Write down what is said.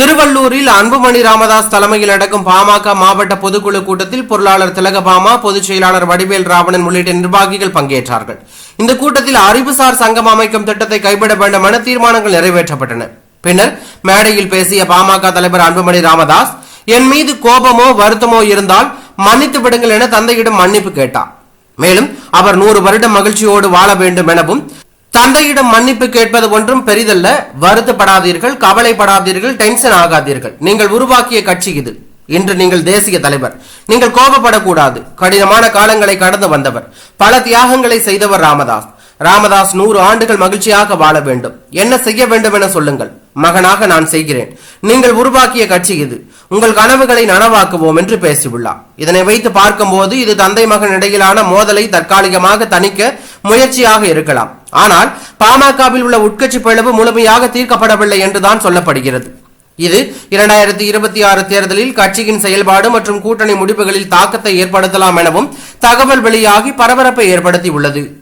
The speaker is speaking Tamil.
திருவள்ளூரில் அன்புமணி ராமதாஸ் தலைமையில் நடக்கும் பாமக மாவட்ட பொதுக்குழு கூட்டத்தில் பொருளாளர் திலகபாமா பொதுச் செயலாளர் வடிவேல் ராவணன் உள்ளிட்ட நிர்வாகிகள் பங்கேற்றார்கள். இந்த கூட்டத்தில் அறிவுசார் சங்கம் அமைக்கும் திட்டத்தை கைவிட வேண்டும் என தீர்மானங்கள் நிறைவேற்றப்பட்டன. பின்னர் மேடையில் பேசிய பாமக தலைவர் அன்புமணி ராமதாஸ் என் மீது கோபமோ வருத்தமோ இருந்தால் மன்னித்து விடுங்கள் என தந்தையிடம் மன்னிப்பு கேட்டார். மேலும் அவர் நூறு வருடம் மகிழ்ச்சியோடு வாழ வேண்டும் எனவும் தந்தையிடம் மன்னிப்பு கேட்பது ஒன்றும் பெரிதல்ல. வருத்தப்படாதீர்கள் கவலைப்படாதீர்கள் டென்ஷன் ஆகாதீர்கள். நீங்கள் உருவாக்கிய கட்சி இது. இன்று நீங்கள் தேசிய தலைவர். நீங்கள் கோபப்படக்கூடாது. கடினமான காலங்களை கடந்து வந்தவர். பல தியாகங்களை செய்தவர் ராமதாஸ். ராமதாஸ் நூறு ஆண்டுகள் மகிழ்ச்சியாக வாழ வேண்டும். என்ன செய்ய வேண்டும் என சொல்லுங்கள். மகனாக நான் செய்கிறேன். நீங்கள் உருவாக்கிய கட்சி இது. உங்கள் கனவுகளை நனவாக்குவோம் என்று பேசியுள்ளார். இதனை வைத்து பார்க்கும்போது இது தந்தை மகன் இடையிலான மோதலை தற்காலிகமாக தணிக்க முயற்சியாக இருக்கலாம். ஆனால் பாமகவில் உள்ள உட்கட்சி பிளவு முழுமையாக தீர்க்கப்படவில்லை என்றுதான் சொல்லப்படுகிறது. இது இரண்டாயிரத்தி இருபத்தி ஆறு தேர்தலில் கட்சியின் செயல்பாடு மற்றும் கூட்டணி முடிவுகளில் தாக்கத்தை ஏற்படுத்தலாம் எனவும் தகவல் வெளியாகி பரபரப்பை ஏற்படுத்தியுள்ளது.